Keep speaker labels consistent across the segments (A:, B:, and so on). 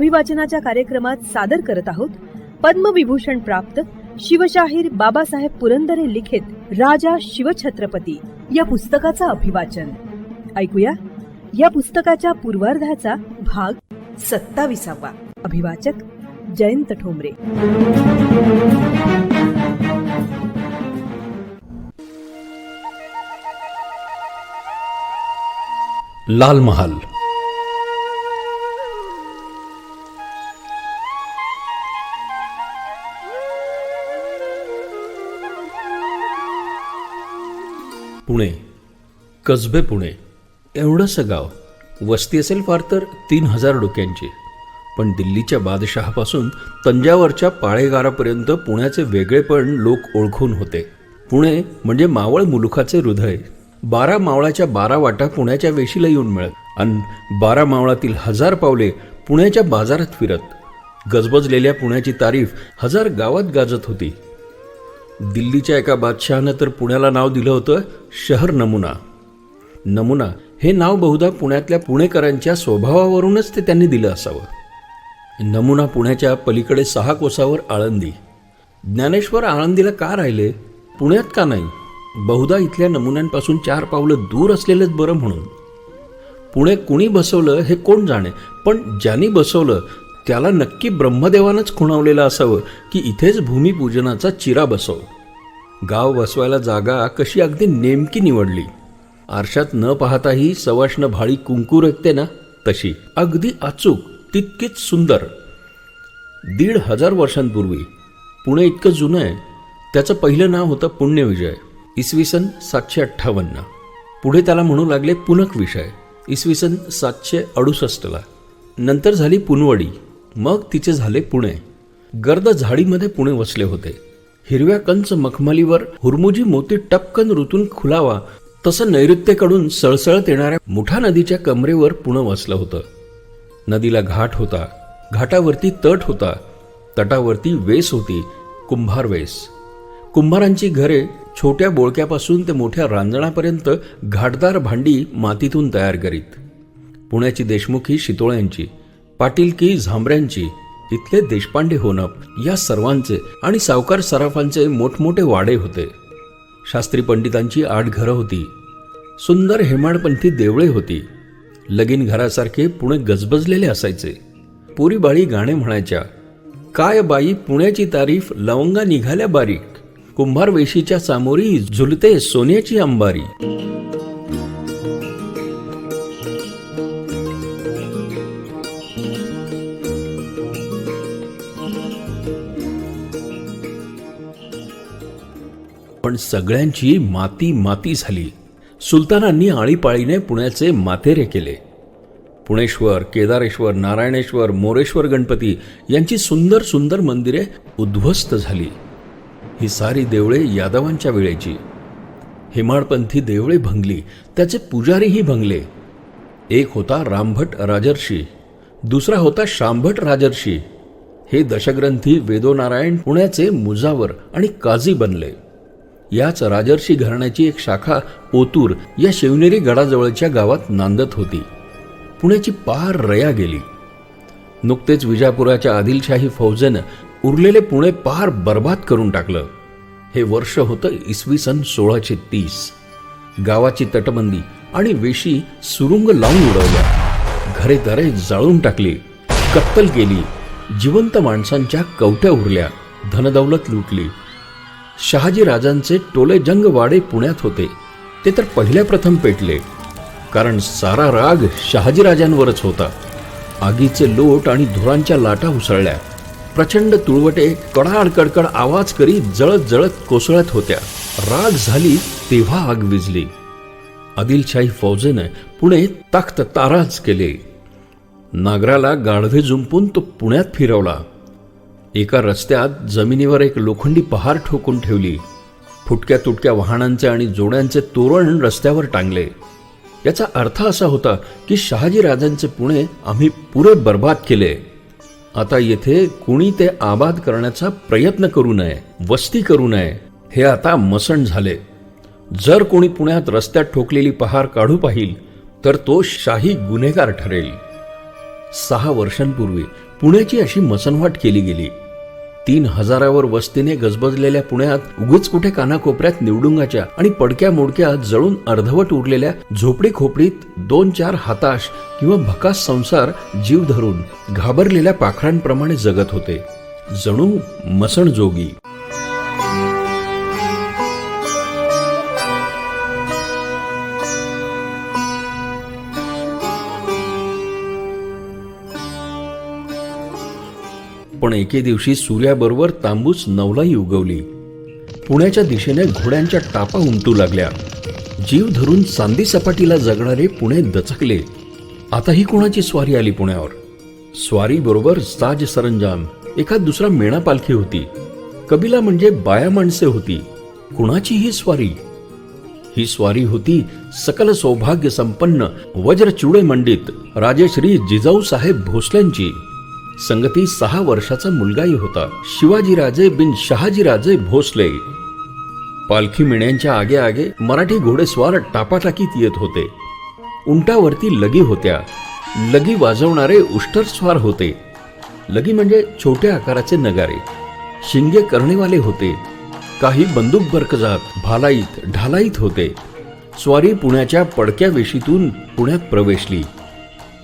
A: अभिवाचनाच्या कार्यक्रमात सादर करत आहोत. पद्मविभूषण प्राप्त शिवशाहीर बाबासाहेब पुरंदरे लिखित राजा शिवछत्रपती या पुस्तकाचं अभिवाचन. ऐकूया. या पुस्तकाच्या पूर्वार्धाचा भाग सत्ताविसावा. अभिवाचक जयंत ठोंबरे.
B: लाल महाल पुणे कसबे पुणे एवढंसं गाव. वस्ती असेल फार तर तीन हजार डोक्यांची. पण दिल्लीच्या बादशहापासून तंजावरच्या पाळेगारापर्यंत पुण्याचे वेगळेपण लोक ओळखून होते. पुणे म्हणजे मावळ मुलुखाचे हृदय. बारा मावळाच्या बारा वाटा पुण्याच्या वेशीला येऊन मिळत. आणि बारा मावळातील हजार पावले पुण्याच्या बाजारात फिरत. गजबजलेल्या पुण्याची तारीफ हजार गावात गाजत होती. दिल्लीच्या एका बादशहानं तर पुण्याला नाव दिलं होतं शहर नमुना. नमुना हे नाव बहुधा पुण्यातल्या पुणेकरांच्या स्वभावावरूनच ते त्यांनी दिलं असावं. नमुना पुण्याच्या पलीकडे सहा कोसावर आळंदी. ज्ञानेश्वर आळंदीला का राहिले? पुण्यात का नाही? बहुधा इथल्या नमुन्यांपासून चार पावलं दूर असलेलंच बरं म्हणून. पुणे कुणी बसवलं हे कोण जाणे? पण ज्यांनी बसवलं त्याला नक्की ब्रह्मदेवानंच खुणावलेलं असावं की इथेच भूमिपूजनाचा चिरा बसव. गाव बसवायला जागा कशी अगदी नेमकी निवडली. आरशात न पाहताही सवाष्ण भाळी कुंकू रखते ना तशी. अगदी अचूक तितकीच सुंदर. दीड हजार वर्षांपूर्वी पुणे इतकं जुनं आहे. त्याचं पहिलं नाव होतं पुण्यविजय. इसवी सन सातशे अठ्ठावन्न. पुढे त्याला म्हणू लागले पुनक विषय. इसवी सन सातशे अडुसष्टला. नंतर झाली पुनवडी. मग तिचे झाले पुणे. गर्द झाडीमध्ये पुणे वसले होते. हिरव्या कंच मखमलीवर हुरमुजी मोती टपकन ऋतून खुलावा तसं नैऋत्येकडून सळसळत येणाऱ्या मुठा नदीच्या कमरेवर पुणे वसलं होतं. नदीला घाट होता. घाटावरती तट होता. तटावरती वेस होती. कुंभार वेस. कुंभारांची घरे छोट्या बोळक्यापासून ते मोठ्या रांजणापर्यंत घाटदार भांडी मातीतून तयार करीत. पुण्याची देशमुखी शितोळ्यांची. पाटीलकी झांबऱ्यांची इथले देशपांडे होणप या सर्वांचे आणि सावकार सराफांचे मोठमोठे वाडे होते. शास्त्री पंडितांची आठ घरं होती. सुंदर हेमाडपंथी देवळे होती. लगीन घरासारखे पुणे गजबजलेले असायचे. पुरी बाळी गाणे म्हणायच्या काय बाई पुण्याची तारीफ लवंगा निघाल्या बारीक. कुंभार वेशीच्या सामोरी झुलते सोन्याची अंबारी. पण सगळ्यांची माती माती झाली. सुलतानांनी आळीपाळीने पुण्याचे मातेरे केले. पुणेश्वर केदारेश्वर नारायणेश्वर मोरेश्वर गणपती यांची सुंदर सुंदर मंदिरे उद्ध्वस्त झाली. ही सारी देवळे यादवांच्या वेळेची. हेमाडपंथी देवळे भंगली त्याचे पुजारीही भंगले. एक होता रामभट राजर्षी दुसरा होता शांभट राजर्षी. हे दशग्रंथी वेदोनारायण पुण्याचे मुजावर आणि काझी बनले. याच राजर्षी घराण्याची एक शाखा ओतूर या शिवनेरी गडाजवळच्या गावात नांदत होती. पुण्याची पार रया गेली. नुकतेच विजापुराच्या आदिलशाही फौजेनं उरलेले पुणे पार बर्बाद करून टाकलं. हे वर्ष होतं इसवी सन सोळाशे तीस. गावाची तटबंदी आणि वेशी सुरुंग लावून उडवल्या. घरे दरे जाळून टाकली. कत्तल केली. जिवंत माणसांच्या कवट्या उरल्या. धनदौलत लुटली. शहाजी राजांचे टोले जंगवाडे पुण्यात होते. ते तर पहिल्या प्रथम पेटले. कारण सारा राग शहाजीराजांवरच होता. आगीचे लोट आणि धुरांच्या लाटा उसळल्या. प्रचंड तुळवटे कडाड कडकड आवाज करीत जळत जळत कोसळत होत्या. राग झाली तेव्हा आग विजली आदिलशाही फौजेनं पुणे तख्त ताराज केले. नागराला गाढवे जुंपून तो पुण्यात फिरवला. एका रस्त्यात जमिनीवर एक लोखंडी पहार ठोकून ठेवली. फुटक्या तुटक्या वाहनांचे आणि जोड्यांचे तोरण रस्त्यावर टांगले. याचा अर्थ असा होता की शहाजी राजांचे पुणे आम्ही पुरे बर्बाद केले. आता येथे कुणी ते आबाद करण्याचा प्रयत्न करू नये वस्ती करू नये हे आता मसण झाले. जर कोणी पुण्यात रस्त्यात ठोकलेली पहार काढू पाहिल तर तो शाही गुन्हेगार ठरेल. सहा वर्षांपूर्वी पुण्याची अशी मसनवाट केली गेली. तीन हजारावर वस्तीने गजबजलेल्या पुण्यात उगीच कुठे कानाकोपऱ्यात निवडुंगाच्या आणि पडक्या मोडक्या जळून अर्धवट उरलेल्या झोपडी खोपडीत दोन चार हाताश किंवा भकास संसार जीव धरून घाबरलेल्या पाखरांप्रमाणे जगत होते. जणू मसणजोगी. पण एके दिवशी सूर्याबरोबर तांबूस नवलाई उगवली. पुण्याच्या दिशेने घोड्यांच्या टापा उमटू लागल्या. जीव धरून चांदी सपाटीला जगणारे पुणे दचकले. आता ही कोणाची स्वारी आली पुण्यावर? स्वारी बरोबर साज सरंजाम एखाद दुसरा मेणा पालखी होती. कबिला म्हणजे बाया माणसे होती. कुणाची ही स्वारी? ही स्वारी होती सकल सौभाग्य संपन्न वज्रचुडे मंडित राजेश्री जिजाऊ साहेब भोसल्यांची. संगती सहा वर्षाचा मुलगाही होता. शिवाजीराजे बिन शहाजीराजे भोसले. पालखी मिण्यांच्या आगे आगे मराठी घोडेस्वार टापाटाकीत येत होते. उंटावरती लगी होत्या. लगी वाजवणारे उष्टरस्वार होते. लगी म्हणजे छोट्या आकाराचे नगारे. शिंगे करणेवाले होते. काही बंदूक बरकजात भालाईत ढालाईत होते. स्वारी पुण्याच्या पडक्या वेशीतून पुण्यात प्रवेशली.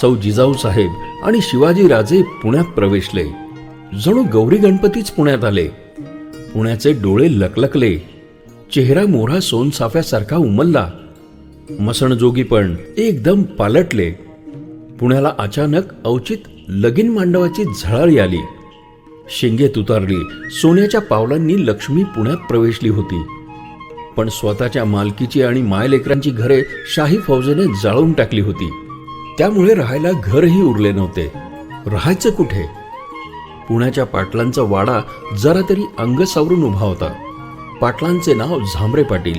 B: सौ जिजाऊ साहेब आणि शिवाजीराजे पुण्यात प्रवेशले. जणू गौरी गणपतीच पुण्यात आले. पुण्याचे डोळे लकलकले. चेहरा मोहरा सोनसाफ्यासारखा उमलला. मसणजोगीपण एकदम पालटले. पुण्याला अचानक अवचित लगीन मांडवाची झळाळी आली. शिंगे तुतारली. सोन्याच्या पावलांनी लक्ष्मी पुण्यात प्रवेशली होती. पण स्वतःच्या मालकीची आणि मायलेकरांची घरे शाही फौजेने जाळून टाकली होती. त्यामुळे राहायला घरही उरले नव्हते. राहायचं कुठे? पुण्याच्या पाटलांचा वाडा जरा तरी अंग सावरून उभा होता. पाटलांचे नाव झांबरे पाटील.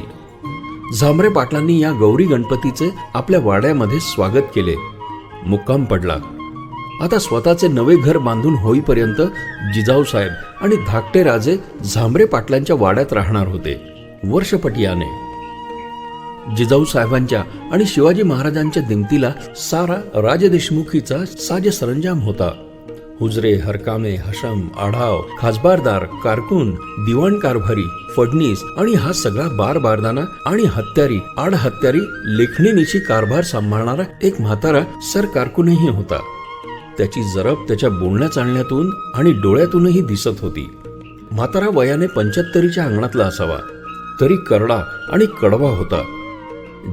B: झांबरे पाटलांनी या गौरी गणपतीचे आपल्या वाड्यामध्ये स्वागत केले. मुक्काम पडला. आता स्वतःचे नवे घर बांधून होईपर्यंत जिजाऊ साहेब आणि धाकटे राजे झांबरे पाटलांच्या वाड्यात राहणार होते वर्षपटियाने. जिजाऊ साहेबांच्या आणि शिवाजी महाराजांच्या दिमतीला सारा राजदेशमुखीचा साज सरंजाम होता. हुजरे हरकामे हशम आढाव खासबारदार कारकून दिवाण कारभारी फडणीस आणि हा सगळा बार बारदाना आणि हत्यारी आड हत्यारी लेखणीनिशी कारभार सांभाळणारा एक म्हातारा सर कारकूनही होता. त्याची जरब त्याच्या बोलण्या चालण्यातून आणि डोळ्यातूनही दिसत होती. म्हातारा वयाने पंच्याहत्तरीच्या अंगणातला असावा. तरी करडा आणि कडवा होता.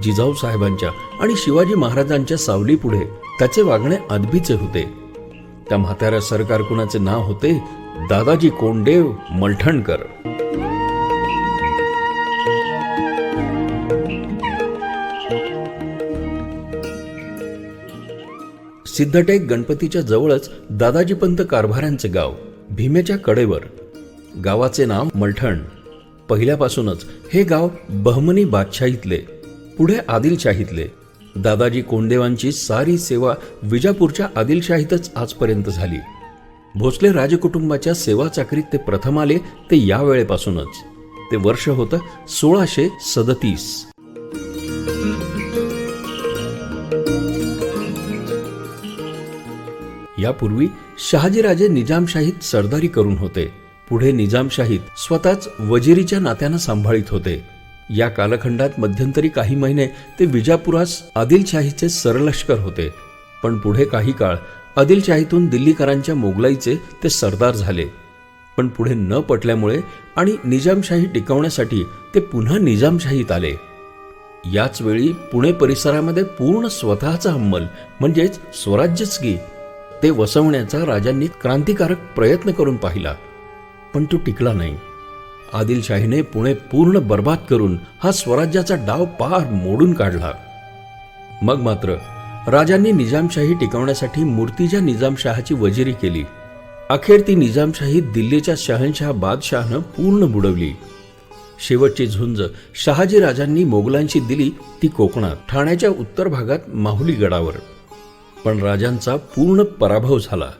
B: जिजाऊ साहेबांच्या आणि शिवाजी महाराजांच्या सावलीपुढे त्याचे वागणे अदबीचे होते. त्या म्हाताऱ्या सरकारकुणाचे नाव होते? दादाजी कोंडेव मलठणकर. सिद्धटेक गणपतीच्या जवळच दादाजीपंत कारभाऱ्यांचे गाव भीमेच्या कडेवर. गावाचे नाव मलठण. पहिल्यापासूनच हे गाव बहमनी बादशाहीतले. पुढे आदिलशाहीतले. दादाजी कोंडदेवांची सारी सेवा विजापूरच्या आदिलशाहीतच आजपर्यंत झाली. भोसले राजकुटुंबाच्या सेवा चाकरीत ते प्रथम आले ते या वेळेपासूनच ते वर्ष होतं सोळाशे सदतीस. यापूर्वी शहाजीराजे निजामशाहीत सरदारी करून होते. पुढे निजामशाहीत स्वतःच वजिरीच्या नात्यानं सांभाळीत होते. या कालखंडात मध्यंतरी काही महिने ते विजापुरास आदिलशाहीचे सरलष्कर होते. पण पुढे काही काळ आदिलशाहीतून दिल्लीकरांच्या मोगलाईचे ते सरदार झाले. पण पुढे न पटल्यामुळे आणि निजामशाही टिकवण्यासाठी ते पुन्हा निजामशाहीत आले. याच वेळी पुणे परिसरामध्ये पूर्ण स्वतःचा अंमल म्हणजेच स्वराज्यच की ते वसवण्याचा राजांनी क्रांतिकारक प्रयत्न करून पाहिला. पण तो टिकला नाही. आदिलशाहीने पुणे पूर्ण बर्बाद करून हा स्वराज्याचा डाव पार मोडून काढला. मग मात्र राजांनी निजामशाही टिकवण्यासाठी मूर्तीजा निजामशहाची वजिरी केली. अखेर ती निजामशाही दिल्लीच्या शहनशाह बादशहानं पूर्ण बुडवली. शेवटची झुंज शहाजी राजांनी मोगलांशी दिली ती कोकणात ठाण्याच्या उत्तर भागात माहुली गडावर. पण राजांचा पूर्ण पराभव झाला.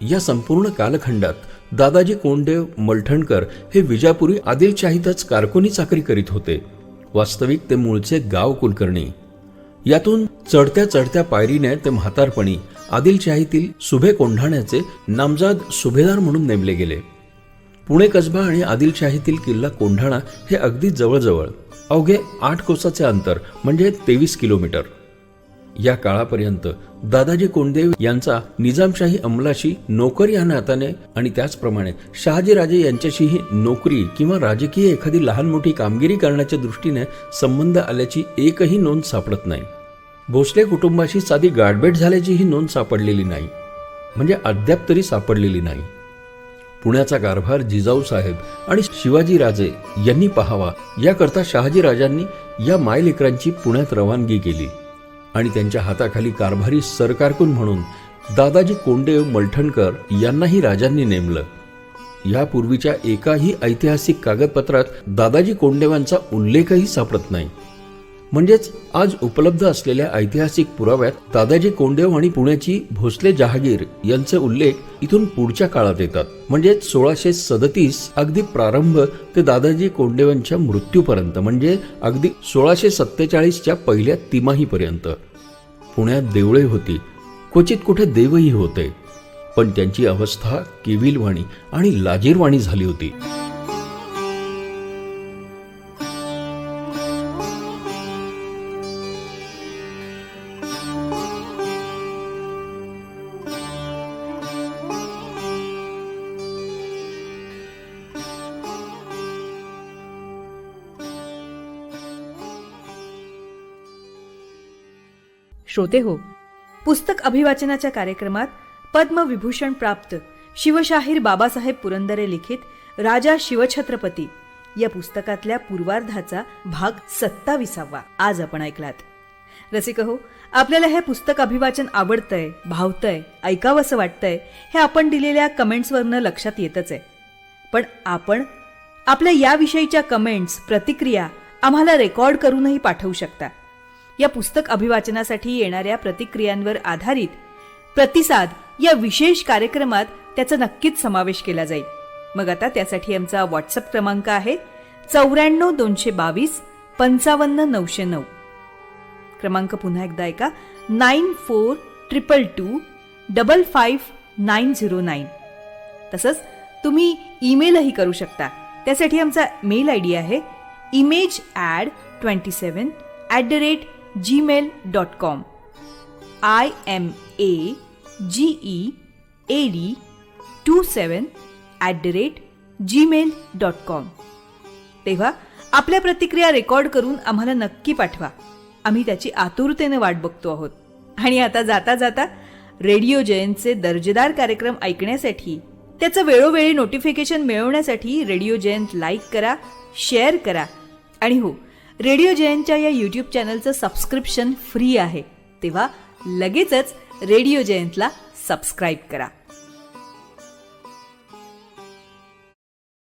B: या संपूर्ण कालखंडात दादाजी कोंडदेव मलठणकर हे विजापुरी आदिलशाहीतच कारकुनी चाकरी करीत होते. वास्तविक ते मूळचे गाव कुलकर्णी. यातून चढत्या चढत्या पायरीने ते म्हातारपणी आदिलशाहीतील सुभे कोंढाण्याचे नामजाद सुभेदार म्हणून नेमले गेले. पुणे कसबा आणि आदिलशाहीतील किल्ला कोंढाणा हे अगदी जवळजवळ अवघे आठ कोसाचे अंतर म्हणजे तेवीस किलोमीटर. या काळापर्यंत दादाजी कोंडदेव यांचा निजामशाही अंमलाशी नोकर या नात्याने आणि त्याचप्रमाणे शहाजीराजे यांच्याशीही नोकरी किंवा राजकीय एखादी लहान मोठी कामगिरी करण्याच्या दृष्टीने संबंध आल्याची एकही नोंद सापडत नाही. भोसले कुटुंबाशी साधी गाठभेट झाल्याची ही नोंद सापडलेली नाही. म्हणजे अद्याप तरी सापडलेली नाही. पुण्याचा कारभार जिजाऊ साहेब आणि शिवाजीराजे यांनी पाहावा याकरता शहाजी राजांनी या मायलेकरांची पुण्यात रवानगी केली. आणि त्यांच्या हाताखाली कारभारी सरकारकून म्हणून दादाजी कोंडेव मलठणकर यांनाही राजांनी नेमलं. यापूर्वीच्या एकाही ऐतिहासिक कागदपत्रात दादाजी कोंडेवांचा उल्लेखही सापडत नाही. म्हणजेच आज उपलब्ध असलेल्या ऐतिहासिक पुराव्यात दादाजी कोंडेव आणि पुण्याची भोसले जहागीर यांचे उल्लेख इथून पुढच्या काळात येतात. म्हणजेच सोळाशे सदतीस अगदी प्रारंभ ते दादाजी कोंडेवांच्या मृत्यूपर्यंत म्हणजे अगदी सोळाशे सत्तेचाळीसच्या पहिल्या तिमाहीपर्यंत. पुण्यात देवळे होती. क्वचित कुठे देवही होते. पण त्यांची अवस्था केविलवाणी आणि लाजीरवाणी झाली होती.
A: श्रोते हो. पुस्तक अभिवाचनाच्या कार्यक्रमात पद्मविभूषण प्राप्त शिवशाहीर बाबासाहेब पुरंदरे लिखित राजा शिवछत्रपती या पुस्तकातल्या पूर्वार्धाचा भाग सत्ताविसावा. आज आपण ऐकलात. रसिक हो आपल्याला हे पुस्तक अभिवाचन आवडतंय भावतंय ऐकावंसं वाटतंय हे आपण दिलेल्या कमेंट्सवरनं लक्षात येतच आहे. पण आपण आपल्या याविषयीच्या कमेंट्स प्रतिक्रिया आम्हाला रेकॉर्ड करूनही पाठवू शकता. या पुस्तक अभिवाचनासाठी येणाऱ्या प्रतिक्रियांवर आधारित प्रतिसाद या विशेष कार्यक्रमात त्याचा नक्कीच समावेश केला जाईल. मग आता त्यासाठी आमचा व्हॉट्सअप क्रमांक आहे चौऱ्याण्णव दोनशे बावीस पंचावन्न नऊशे नऊ. क्रमांक पुन्हा एकदा ऐका. Nine four triple two double five nine zero nine. तसंच तुम्ही ईमेलही करू शकता. त्यासाठी आमचा मेल आय डी आहे image ad twenty seven at the rate Gmail dot com I M A G E A D two seven at the rate Gmail dot com तेव्हा आपल्या प्रतिक्रिया रेकॉर्ड करून आम्हाला नक्की पाठवा. आम्ही त्याची आतुरतेने वाट बघतो आहोत. आणि आता जाता जाता रेडिओ जयंतचे दर्जेदार कार्यक्रम ऐकण्यासाठी त्याचं वेळोवेळी नोटिफिकेशन मिळवण्यासाठी रेडिओ जयंत लाईक करा शेअर करा. आणि हो रेडिओ जयंतच्या या यूट्यूब चॅनलचं सबस्क्रिप्शन फ्री आहे. तेव्हा लगेचच रेडिओ जयंतला सबस्क्राईब करा.